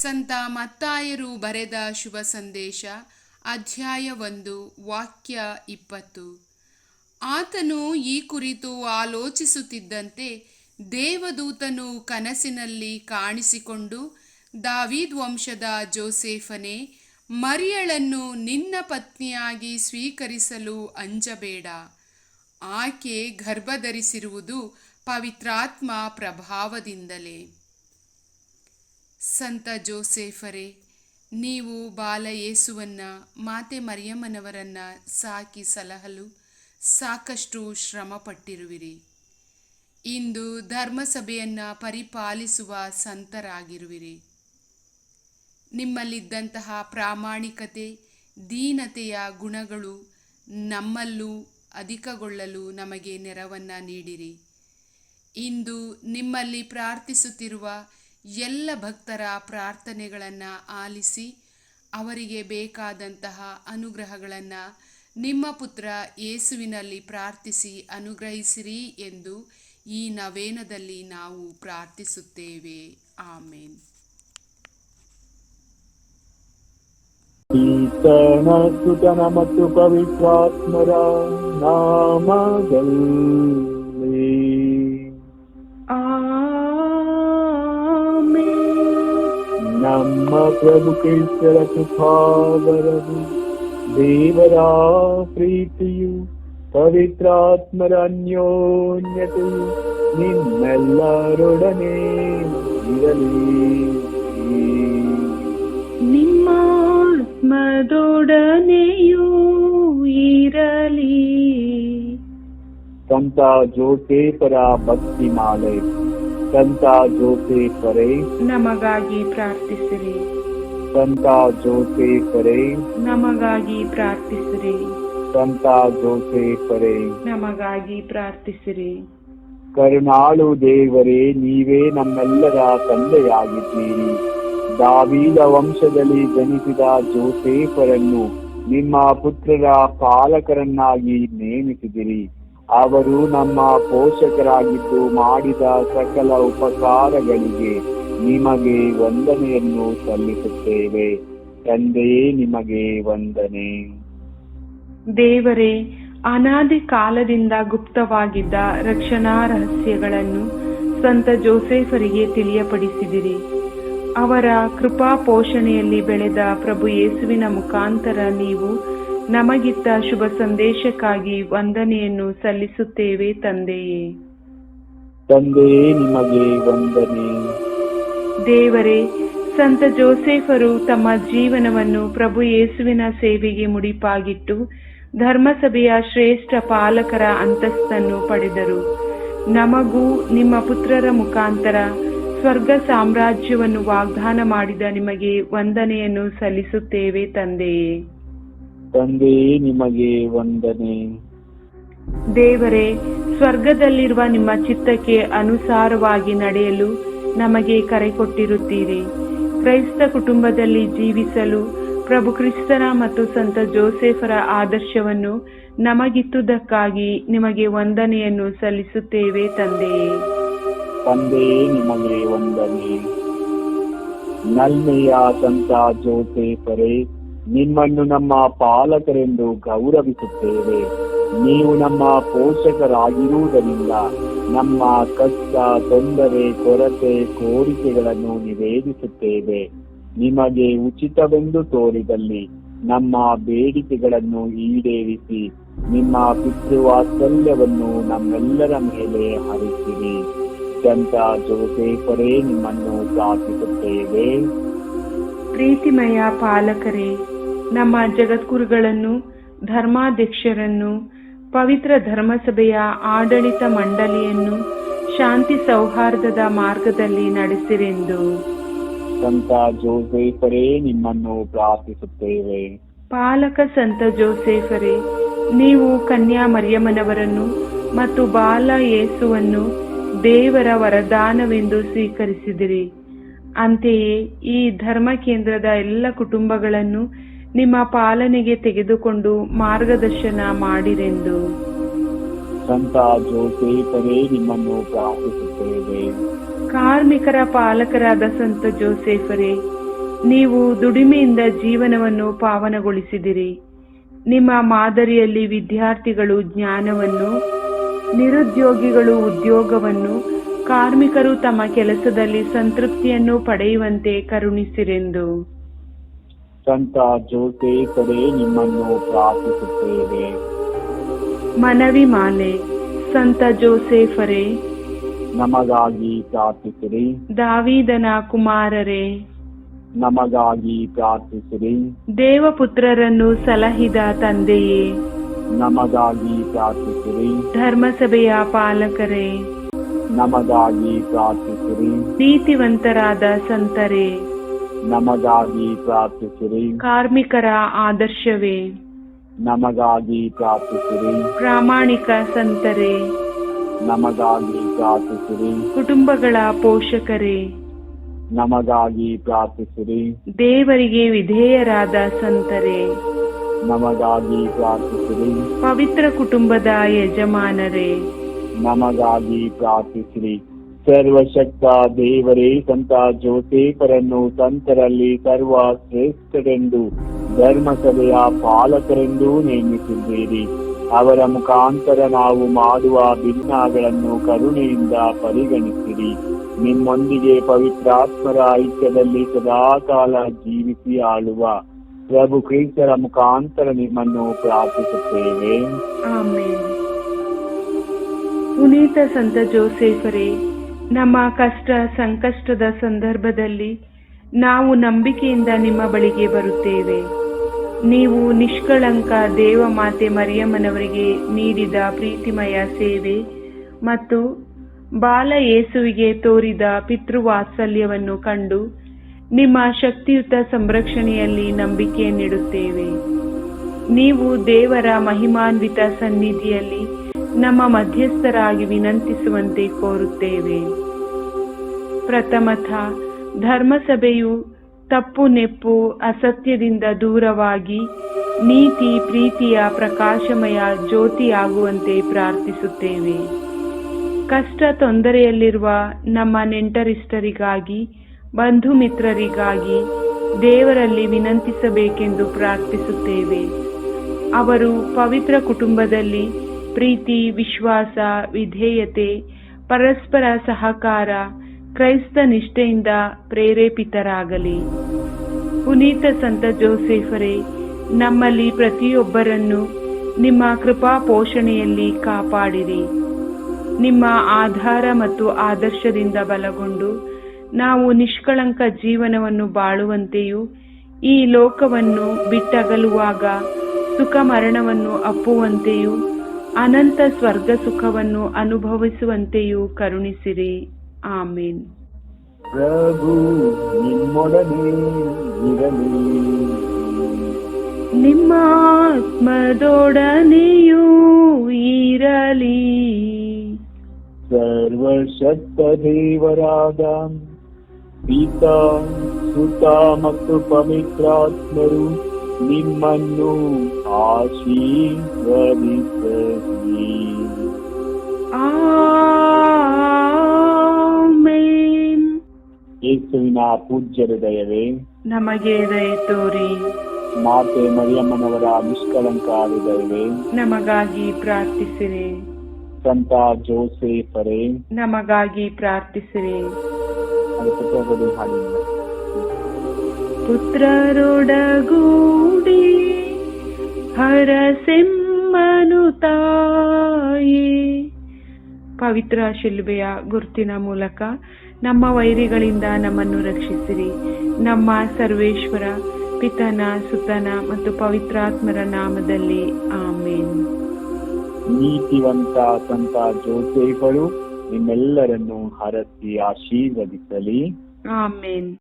ಸಂತ ಮತ್ತಾಯರು ಬರೆದ ಶುಭ ಸಂದೇಶ, ಅಧ್ಯಾಯ ಒಂದು, ವಾಕ್ಯ ಇಪ್ಪತ್ತು. ಆತನು ಈ ಕುರಿತು ಆಲೋಚಿಸುತ್ತಿದ್ದಂತೆ ದೇವದೂತನು ಕನಸಿನಲ್ಲಿ ಕಾಣಿಸಿಕೊಂಡು, ದಾವೀದ್ ವಂಶದ ಜೋಸೇಫನೇ, ಮರಿಯಳನ್ನು ನಿನ್ನ ಪತ್ನಿಯಾಗಿ ಸ್ವೀಕರಿಸಲು ಅಂಜಬೇಡ. ಆಕೆ ಗರ್ಭಧರಿಸಿರುವುದು ಪವಿತ್ರಾತ್ಮ ಪ್ರಭಾವದಿಂದಲೇ. ಸಂತ ಜೋಸೇಫರೇ, ನೀವು ಬಾಲ ಯೇಸುವನ್ನ, ಮಾತೆ ಮರಿಯಮ್ಮನವರನ್ನ ಸಾಕಿ ಸಲಹಲು ಸಾಕಷ್ಟು ಶ್ರಮಪಟ್ಟಿರುವಿರಿ. ಇಂದು ಧರ್ಮಸಭೆಯನ್ನು ಪರಿಪಾಲಿಸುವ ಸಂತರಾಗಿರುವಿರಿ. ನಿಮ್ಮಲ್ಲಿದ್ದಂತಹ ಪ್ರಾಮಾಣಿಕತೆ, ದೀನತೆಯ ಗುಣಗಳು ನಮ್ಮಲ್ಲೂ ಅಧಿಕಗೊಳ್ಳಲು ನಮಗೆ ನೆರವನ್ನು ನೀಡಿರಿ. ಇಂದು ನಿಮ್ಮಲ್ಲಿ ಪ್ರಾರ್ಥಿಸುತ್ತಿರುವ ಎಲ್ಲ ಭಕ್ತರ ಪ್ರಾರ್ಥನೆಗಳನ್ನು ಆಲಿಸಿ ಅವರಿಗೆ ಬೇಕಾದಂತಹ ಅನುಗ್ರಹಗಳನ್ನು ನಿಮ್ಮ ಪುತ್ರ ಯೇಸುವಿನಲ್ಲಿ ಪ್ರಾರ್ಥಿಸಿ ಅನುಗ್ರಹಿಸಿರಿ ಎಂದು ಈ ನವೇನದಲ್ಲಿ ನಾವು ಪ್ರಾರ್ಥಿಸುತ್ತೇವೆ. ಆಮೇನ್. ಮತ್ತು ಪವಿತ್ರಾತ್ಮರ ನಾಮದಲ್ಲಿ ನಮ್ಮ ಪ್ರಭು ಕೃಷ್ಣರ ಕೃಪಾವರವು ದೇವರ ಪ್ರೀತಿಯು ಪವಿತ್ರಾತ್ಮರ ಅನ್ಯೋನ್ಯತೆಯು ನಿಮ್ಮೆಲ್ಲರೊಡನೆ ಇರಲಿ. ನಿಮ್ಮ ಆತ್ಮದೊಡನೆಯೂ ಇರಲಿ. ಸಂತ ಜೋಟೇಪರ ಭಕ್ತಿ ಮಾಲೆ ಸಂತ ಜೋಸೇಫರೇ ನಮಗಾಗಿ ಪ್ರಾರ್ಥಿಸಿರಿ. ಸಂತ ಜೋಸೇಫರೇ ನಮಗಾಗಿ ಪ್ರಾರ್ಥಿಸಿರಿ. ಸಂತ ಜೋಸೇಫರೇ ನಮಗಾಗಿ ಪ್ರಾರ್ಥಿಸಿರಿ. ಕರುಣಾಳು ದೇವರೇ ನೀವೇ ನಮ್ಮೆಲ್ಲರ ತಂದೆಯಾಗಿದ್ದೀರಿ. ದಾವೀದ ವಂಶದಲ್ಲಿ ಜನಿಸಿದ ಜೋಸೇಫರನ್ನು ನಿಮ್ಮ ಪುತ್ರರ ಪಾಲಕರನ್ನಾಗಿ ನೇಮಿಸಿದಿರಿ. ಅವರು ನಮ್ಮ ಪೋಷಕರಾಗಿದ್ದು ಮಾಡಿದ ಸಕಲ ಉಪಕಾರಗಳಿಗೆ ನಿಮಗೆ ವಂದನೆಯನ್ನು ಸಲ್ಲಿಸುತ್ತೇವೆ. ತಂದೆಯೇ ನಿಮಗೆ ವಂದನೆ. ದೇವರೇ, ಅನಾದಿ ಕಾಲದಿಂದ ಗುಪ್ತವಾಗಿದ್ದ ರಕ್ಷಣಾ ರಹಸ್ಯಗಳನ್ನು ಸಂತ ಜೋಸೇಫರಿಗೆ ತಿಳಿಯಪಡಿಸಿದಿರಿ. ಅವರ ಕೃಪಾ ಪೋಷಣೆಯಲ್ಲಿ ಬೆಳೆದ ಪ್ರಭು ಯೇಸುವಿನ ಮುಖಾಂತರ ನೀವು ನಮಗಿತ್ತ ಶುಭ ಸಂದೇಶಕ್ಕಾಗಿ ವಂದನೆಯನ್ನು ಸಲ್ಲಿಸುತ್ತೇವೆ ತಂದೆಯೇ. ತಂದೆಯೇ ನಿಮಗೆ ವಂದನೆ. ದೇವರೇ ಸಂತ ಜೋಸೆಫರು ತಮ್ಮ ಜೀವನವನ್ನು ಪ್ರಭು ಯೇಸುವಿನ ಸೇವೆಗೆ ಮುಡಿಪಾಗಿಟ್ಟು ಧರ್ಮಸಭೆಯ ಶ್ರೇಷ್ಠ ಪಾಲಕರ ಅಂತಸ್ತನ್ನು ಪಡೆದರು. ನಮಗೂ ನಿಮ್ಮ ಪುತ್ರರ ಮುಖಾಂತರ ಸ್ವರ್ಗ ಸಾಮ್ರಾಜ್ಯವನ್ನು ವಾಗ್ದಾನ ಮಾಡಿದ ನಿಮಗೆ ವಂದನೆಯನ್ನು ಸಲ್ಲಿಸುತ್ತೇವೆ ತಂದೆಯೇ. ತಂದೆಯೇ ನಿಮಗೆ ವಂದನೆ. ದೇವರೇ ಸ್ವರ್ಗದಲ್ಲಿರುವ ನಿಮ್ಮ ಚಿತ್ತಕ್ಕೆ ಅನುಸಾರವಾಗಿ ನಡೆಯಲು ನಮಗೆ ಕರೆ ಕೊಟ್ಟಿರುತ್ತೀರಿ. ಕ್ರೈಸ್ತ ಕುಟುಂಬದಲ್ಲಿ ಜೀವಿಸಲು ಪ್ರಭು ಕ್ರಿಸ್ತನ ಮತ್ತು ಸಂತ ಜೋಸೆಫರ ಆದರ್ಶವನ್ನು ನಮಗಿತ್ತುದಕ್ಕಾಗಿ ನಿಮಗೆ ವಂದನೆಯನ್ನು ಸಲ್ಲಿಸುತ್ತೇವೆ ತಂದೆಯೇ. ತಂದೆಯೇ ನಿಮಗೆ ವಂದನೆ. ನಲ್ಮೆಯ ಸಂತ ಜೋಸೇಫರೇ ನಿಮ್ಮನ್ನು ನಮ್ಮ ಪಾಲಕರೆಂದು ಗೌರವಿಸುತ್ತೇವೆ. ನೀವು ನಮ್ಮ ಪೋಷಕರಾಗಿರುವುದರಿಂದ ನಮ್ಮ ಕಷ್ಟ, ತೊಂದರೆ, ಕೊರತೆ, ಕೋರಿಕೆಗಳನ್ನು ನಿವೇದಿಸುತ್ತೇವೆ. ನಿಮಗೆ ಉಚಿತವೆಂದು ತೋರಿದಲ್ಲಿ ನಮ್ಮ ಬೇಡಿಕೆಗಳನ್ನು ಈಡೇರಿಸಿ ನಿಮ್ಮ ಪಿತೃವಾತ್ಸಲ್ಯವನ್ನು ನಮ್ಮೆಲ್ಲರ ಮೇಲೆ ಹರಿಸಿರಿ. ಸಂತ ಜೋಸೇಫರೇ, ನಿಮ್ಮನ್ನು ಪ್ರಾರ್ಥಿಸುತ್ತೇವೆ. ಪ್ರೀತಿಮಯ ಪಾಲಕರೇ ನಮ್ಮ ಜಗದ್ಗುರುಗಳನ್ನು ಧರ್ಮಾಧ್ಯಕ್ಷರನ್ನು ಪವಿತ್ರ ಧರ್ಮಸಭೆಯ ಆಡಳಿತ ಮಂಡಳಿಯನ್ನು ಶಾಂತಿ ಸೌಹಾರ್ದದ ಮಾರ್ಗದಲ್ಲಿ ನಡೆಸಿರೆಂದು. ಸಂತ ಜೋಸೇಫರೇ ನಿಮ್ಮನ್ನು ಪ್ರಾರ್ಥಿಸುತ್ತೇವೆ. ಪಾಲಕ ಸಂತ ಜೋಸೇಫರೇ ನೀವು ಕನ್ಯಾ ಮರಿಯಮ್ಮನವರನ್ನು ಮತ್ತು ಬಾಲ ಯೇಸುವನ್ನು ದೇವರ ವರದಾನವೆಂದು ಸ್ವೀಕರಿಸಿದಿರಿ. ಅಂತೆಯೇ ಈ ಧರ್ಮ ಕೇಂದ್ರದ ಎಲ್ಲ ಕುಟುಂಬಗಳನ್ನು ನಿಮ್ಮ ಪಾಲನೆಗೆ ತೆಗೆದುಕೊಂಡು ಮಾರ್ಗದರ್ಶನ ಮಾಡಿರೆಂದು. ಸಂತ ಜೋಸೇಫರೇ ನಿಮ್ಮನ್ನು ಪ್ರಾರ್ಥಿಸುತ್ತೇವೆ. ಕಾರ್ಮಿಕರ ಪಾಲಕರಾದ ಸಂತ ಜೋಸೇಫರೇ ನೀವು ದುಡಿಮೆಯಿಂದ ಜೀವನವನ್ನು ಪಾವನಗೊಳಿಸಿದಿರಿ. ನಿಮ್ಮ ಮಾದರಿಯಲ್ಲಿ ವಿದ್ಯಾರ್ಥಿಗಳು ಜ್ಞಾನವನ್ನು ನಿರುದ್ಯೋಗಿಗಳು ಉದ್ಯೋಗವನ್ನು ಕಾರ್ಮಿಕರು ತಮ್ಮ ಕೆಲಸದಲ್ಲಿ ಸಂತೃಪ್ತಿಯನ್ನು ಪಡೆಯುವಂತೆ ಕರುಣಿಸಿರೆಂದು. ಸಂತ ಜೋಸೇಫರೇ ನಿಮ್ಮನ್ನು ಪ್ರಾರ್ಥಿಸುತ್ತೇವೆ. ಮನವಿ ಮಾಲೆ ಸಂತ ಜೋಸೇಫರೇ. ನಮಗಾಗಿ ಪ್ರಾರ್ಥಿಸಿರಿ. ದಾವೀದನ ಕುಮಾರರೇ. ನಮಗಾಗಿ ಪ್ರಾರ್ಥಿಸಿರಿ. ದೇವಪುತ್ರರನ್ನು ಸಲಹಿದ ತಂದೆಯೇ. ನಮಗಾಗಿ ಪ್ರಾರ್ಥಿಸಿರಿ. ಧರ್ಮಸಭೆಯ ಪಾಲಕರೇ. ನಮಗಾಗಿ ಪ್ರಾರ್ಥಿಸಿರಿ. ನೀತಿವಂತರಾದ ಸಂತರೇ. ನಮಗಾಗಿ ಪ್ರಾರ್ಥಿಸಿರಿ. ಕಾರ್ಮಿಕರ ಆದರ್ಶವೇ. ನಮಗಾಗಿ ಪ್ರಾರ್ಥಿಸಿರಿ. ಪ್ರಾಮಾಣಿಕ ಸಂತರೇ. ನಮಗಾಗಿ ಪ್ರಾರ್ಥಿಸಿರಿ. ಕುಟುಂಬಗಳ ಪೋಷಕರೇ. ನಮಗಾಗಿ ಪ್ರಾರ್ಥಿಸಿರಿ. ದೇವರಿಗೆ ವಿಧೇಯರಾದ ಸಂತರೇ. ನಮಗಾಗಿ ಪ್ರಾರ್ಥಿಸಿರಿ. ಪವಿತ್ರ ಕುಟುಂಬದ ಯಜಮಾನರೇ. ನಮಗಾಗಿ ಪ್ರಾರ್ಥಿಸಿರಿ. ಸರ್ವಶಕ್ತ ದೇವರೇ ಸಂತ ಜೋಸೇಫರನ್ನು ಸಂತರಲ್ಲಿ ಸರ್ವ ಶ್ರೇಷ್ಠರೆಂದು ಧರ್ಮಸಭೆಯ ಪಾಲಕರೆಂದೂ ನೇಮಿಸಿದ್ದೀರಿ. ಅವರ ಮುಖಾಂತರ ನಾವು ಮಾಡುವ ಭಿನ್ನಗಳನ್ನು ಕರುಣೆಯಿಂದ ಪರಿಗಣಿಸಿರಿ. ನಿಮ್ಮೊಂದಿಗೆ ಪವಿತ್ರಾತ್ಮರ ಐಕ್ಯದಲ್ಲಿ ಸದಾಕಾಲ ಜೀವಿಸಿ ಆಳುವ ಪ್ರಭು ಕ್ರೀಸ್ತರ ಮುಖಾಂತರ ನಿಮ್ಮನ್ನು ಪ್ರಾರ್ಥಿಸುತ್ತೇವೆ. ಪುನೀತ ಸಂತ ಜೋಸೇಫರೇ ನಮ್ಮ ಕಷ್ಟ, ಸಂಕಷ್ಟದ ಸಂದರ್ಭದಲ್ಲಿ ನಾವು ನಂಬಿಕೆಯಿಂದ ನಿಮ್ಮ ಬಳಿಗೆ ಬರುತ್ತೇವೆ. ನೀವು ನಿಷ್ಕಳಂಕ ದೇವಮಾತೆ ಮರಿಯಮ್ಮನವರಿಗೆ ನೀಡಿದ ಪ್ರೀತಿಮಯ ಸೇವೆ ಮತ್ತು ಬಾಲ ಯೇಸುವಿಗೆ ತೋರಿದ ಪಿತೃವಾತ್ಸಲ್ಯವನ್ನು ಕಂಡು ನಿಮ್ಮ ಶಕ್ತಿಯುತ ಸಂರಕ್ಷಣೆಯಲ್ಲಿ ನಂಬಿಕೆ ನೀಡುತ್ತೇವೆ. ನೀವು ದೇವರ ಮಹಿಮಾನ್ವಿತ ಸನ್ನಿಧಿಯಲ್ಲಿ ನಮ್ಮ ಮಧ್ಯಸ್ಥರಾಗಿ ವಿನಂತಿಸುವಂತೆ ಕೋರುತ್ತೇವೆ. ಪ್ರಥಮಥ, ಧರ್ಮಸಭೆಯು ತಪ್ಪು ನೆಪ್ಪು ಅಸತ್ಯದಿಂದ ದೂರವಾಗಿ ನೀತಿ ಪ್ರೀತಿಯ ಪ್ರಕಾಶಮಯ ಜ್ಯೋತಿಯಾಗುವಂತೆ ಪ್ರಾರ್ಥಿಸುತ್ತೇವೆ. ಕಷ್ಟ ತೊಂದರೆಯಲ್ಲಿರುವ ನಮ್ಮ ನೆಂಟರಿಷ್ಟರಿಗಾಗಿ ಬಂಧು ಮಿತ್ರರಿಗಾಗಿ ದೇವರಲ್ಲಿ ವಿನಂತಿಸಬೇಕೆಂದು ಪ್ರಾರ್ಥಿಸುತ್ತೇವೆ. ಅವರು ಪವಿತ್ರ ಕುಟುಂಬದಲ್ಲಿ ಪ್ರೀತಿ, ವಿಶ್ವಾಸ, ವಿಧೇಯತೆ, ಪರಸ್ಪರ ಸಹಕಾರ, ಕ್ರೈಸ್ತ ನಿಷ್ಠೆಯಿಂದ ಪ್ರೇರೇಪಿತರಾಗಲಿ. ಪುನೀತ ಸಂತ ಜೋಸೆಫರೇ, ನಮ್ಮಲ್ಲಿ ಪ್ರತಿಯೊಬ್ಬರನ್ನು ನಿಮ್ಮ ಕೃಪಾ ಪೋಷಣೆಯಲ್ಲಿ ಕಾಪಾಡಿರಿ. ನಿಮ್ಮ ಆಧಾರ ಮತ್ತು ಆದರ್ಶದಿಂದ ಬಲಗೊಂಡು ನಾವು ನಿಷ್ಕಳಂಕ ಜೀವನವನ್ನು ಬಾಳುವಂತೆಯೂ ಈ ಲೋಕವನ್ನು ಬಿಟ್ಟಗಲುವಾಗ ಸುಖ ಮರಣವನ್ನು ಅಪ್ಪುವಂತೆಯೂ ಅನಂತ ಸ್ವರ್ಗ ಸುಖವನ್ನು ಅನುಭವಿಸುವಂತೆಯೂ ಕರುಣಿಸಿರಿ. ಆಮೇನ್. ಪ್ರಭು ನಿಮ್ಮೊಡನೆ ಇರಲಿ. ನಿಮ್ಮ ಆತ್ಮದೊಡನೆಯೂ ಇರಲಿ. ಸರ್ವಶಕ್ತ ದೇವರಾದ ಪೀತಾ ಸುತ ಮತ್ತು ಪವಿತ್ರಾತ್ಮರು ನಿಮ್ಮನ್ನು ಆಶೀರ್ವದಿಸಲಿ. ಯೇಸುವಿನ ಪೂಜ್ಯ ಹೃದಯವೇ ನಮಗೆ ದಯ ತೋರಿ. ಮಾತೆ ಮರಿಯಮ್ಮನವರ ನಿಷ್ಕಳಂಕ ಹೃದಯವೇ ನಮಗಾಗಿ ಪ್ರಾರ್ಥಿಸಿರಿ. ಸಂತ ಜೋಸೇಫರೇ. ನಮಗಾಗಿ ಪ್ರಾರ್ಥಿಸಿರಿ. ಪ್ರಭುದು ಹಾಡಿಲ್ಲ ಪುತ್ರರೊಡಗೂಡಿ ಹರಸೆಮ್ಮನು ತಾಯಿ. ಪವಿತ್ರ ಶಿಲ್ಬೆಯ ಗುರುತಿನ ಮೂಲಕ ನಮ್ಮ ವೈರಿಗಳಿಂದ ನಮ್ಮನ್ನು ರಕ್ಷಿಸಿರಿ. ನಮ್ಮ ಸರ್ವೇಶ್ವರ ಪಿತನ ಸುತನ ಮತ್ತು ಪವಿತ್ರಾತ್ಮರ ನಾಮದಲ್ಲಿ ಆಮೇನ್. ನೀತಿವಂತ ಸಂತ ಜೋಸೇಫರು ನಿಮ್ಮೆಲ್ಲರನ್ನು ಹರಸಿ ಆಶೀರ್ವದಿಸಲಿ. ಆಮೇನ್.